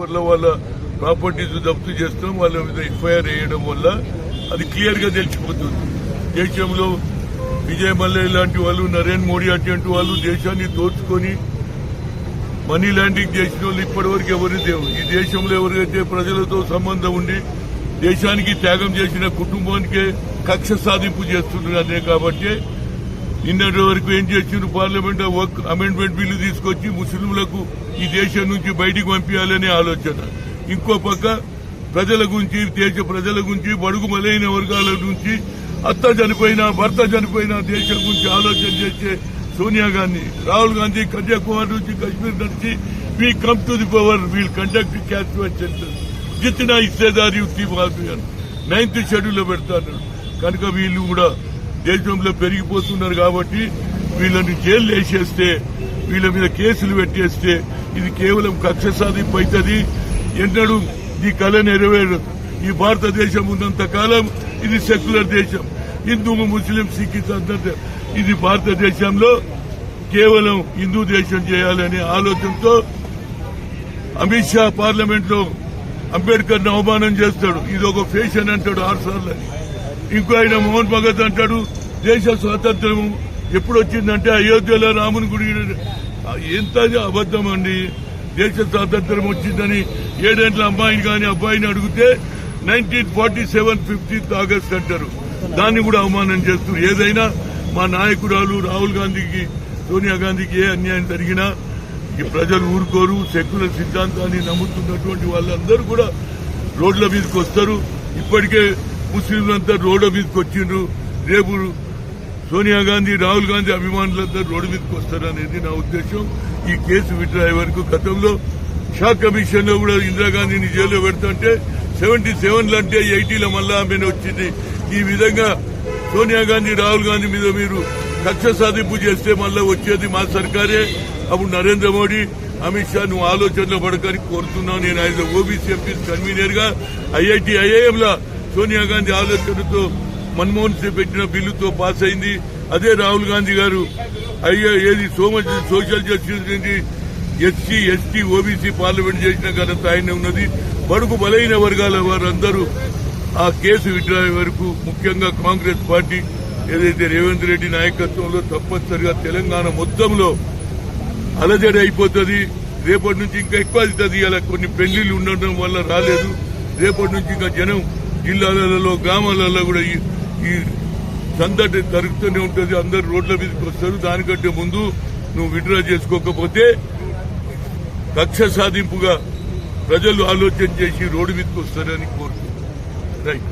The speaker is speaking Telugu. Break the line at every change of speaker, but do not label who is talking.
వాళ్ళ ప్రాపర్టీస్ జప్తు చేస్తాం వాళ్ళ మీద ఎఫ్ఐఆర్ వేయడం వల్ల అది క్లియర్గా తెలిసిపోతుంది. దేశంలో విజయ్ మల్లయ్య లాంటి వాళ్ళు నరేంద్ర మోడీ అటువంటి వాళ్ళు దేశాన్ని దోచుకొని మనీ ల్యాండింగ్ చేసిన వాళ్ళు ఇప్పటివరకు ఎవరు లేవు. ఈ దేశంలో ఎవరికైతే ప్రజలతో సంబంధం ఉండి దేశానికి త్యాగం చేసిన కుటుంబానికే కక్ష సాధింపు చేస్తున్నారనే కాబట్టి నిన్నటి వరకు ఏం చేసిండ్రు? పార్లమెంట్ అమెండ్మెంట్ బిల్లు తీసుకొచ్చి ముస్లింలకు ఈ దేశం నుంచి బయటికి పంపించాలనే ఆలోచన. ఇంకో పక్క ప్రజల గురించి దేశ ప్రజల గురించి బడుగు మలైన వర్గాల నుంచి అత్త చనిపోయినా భర్త చనిపోయినా దేశం గురించి ఆలోచన చేసే సోనియా గాంధీ రాహుల్ గాంధీ కన్యాకుమారి నుంచి కశ్మీర్ నుంచి we come to the power we'll conduct caste centre జిత్నా హిస్సేదారి యుక్తి మాఫియన్ నైన్త్ షెడ్యూల్లో కనుక వీళ్ళు కూడా దేశంలో పెరిగిపోతున్నారు కాబట్టి వీళ్ళని జైలు వేసేస్తే వీళ్ళ మీద కేసులు పెట్టేస్తే ఇది కేవలం కక్ష సాధింపు అవుతుంది ఎన్నడూ ఈ కళ నెరవేరదు. ఈ భారతదేశం ఉన్నంత కాలం ఇది సెక్యులర్ దేశం. హిందూ ముస్లిం సిక్కిస్ అందరి ఇది భారతదేశంలో కేవలం హిందూ దేశం చేయాలనే ఆలోచనతో అమిత్ షా పార్లమెంట్లో అంబేద్కర్ను అవమానం చేస్తాడు. ఇది ఒక ఫేషన్ అంటాడు ఆరు సార్లు అని. ఇంకో ఆయన మోహన్ భగత్ అంటాడు దేశ స్వాతంత్రం ఎప్పుడు వచ్చిందంటే అయోధ్యలో రాముని గుడి ఎంత అబద్దం అండి దేశ స్వాతంత్రం వచ్చిందని ఏడేంట్ల అమ్మాయిని కానీ అబ్బాయిని అడిగితే nineteen forty seven fifteenth August అంటారు. దాన్ని కూడా అవమానం చేస్తున్నారు ఏదైనా మా నాయకురాలు రాహుల్ గాంధీకి సోనియా గాంధీకి ఏ అన్యాయం జరిగినా ఈ ప్రజలు ఊరుకోరు. సెక్యులర్ సిద్ధాంతాన్ని నమ్ముతున్నటువంటి వాళ్ళందరూ కూడా రోడ్ల మీదకి వస్తారు. ఇప్పటికే ముస్లింలంతా రోడ్ల మీదకి వచ్చిండ్రు. రేపు సోనియా గాంధీ రాహుల్ గాంధీ అభిమానులంతా రోడ్డు మీదకి వస్తారనేది నా ఉద్దేశం. ఈ కేసు విత్డ్రా వరకు గతంలో షా కమిషన్లో కూడా ఇందిరాగాంధీని జైల్లో పెడుతుంటే సెవెంటీ సెవెన్ అంటే ఎయిటీల మళ్ళా ఆమెను వచ్చింది. ఈ విధంగా సోనియా గాంధీ రాహుల్ గాంధీ మీద మీరు కక్ష సాధింపు చేస్తే మళ్ళా వచ్చేది మా సర్కారే. అప్పుడు నరేంద్ర మోడీ అమిత్ షా నువ్వు ఆలోచనలో పడకని కోరుతున్నావు నేను ఆయన ఓబీసీ ఎంపీ కన్వీనర్గా IIT IIM law Sonia Gandhi ఆలోచనతో మన్మోహన్ సింగ్ పెట్టిన బిల్లుతో పాస్ అయింది. అదే రాహుల్ గాంధీ గారు. అయ్యే ఏది సో మచ్ సోషల్ జస్టిస్ నుంచి ఎస్సీ ఎస్టీ ఓబీసీ పార్లమెంట్ చేసిన ఘనత ఆయన ఉన్నది. బడుగు బలైన వర్గాల వారందరూ ఆ కేసు విడ్రా వరకు ముఖ్యంగా కాంగ్రెస్ పార్టీ ఏదైతే రేవంత్ రెడ్డి నాయకత్వంలో తప్పనిసరిగా తెలంగాణ మొత్తంలో అలజడి అయిపోతుంది. రేపటి నుంచి ఇంకా ఎక్కువ అవుతుంది. ఇలా కొన్ని పెళ్ళిళ్ళు ఉండడం వల్ల రాలేదు. రేపటి నుంచి ఇంకా జనం జిల్లాలలో గ్రామాలలో కూడా ఈ- సందడి జరుగుతూనే ఉంటుంది. అందరు రోడ్ల మీదకి వస్తారు. దానికంటే ముందు నువ్వు విడ్రా చేసుకోకపోతే కక్ష సాధింపుగా ప్రజలు ఆలోచన చేసి రోడ్డు మీదకి వస్తారని కోరుతున్నాను రైట్.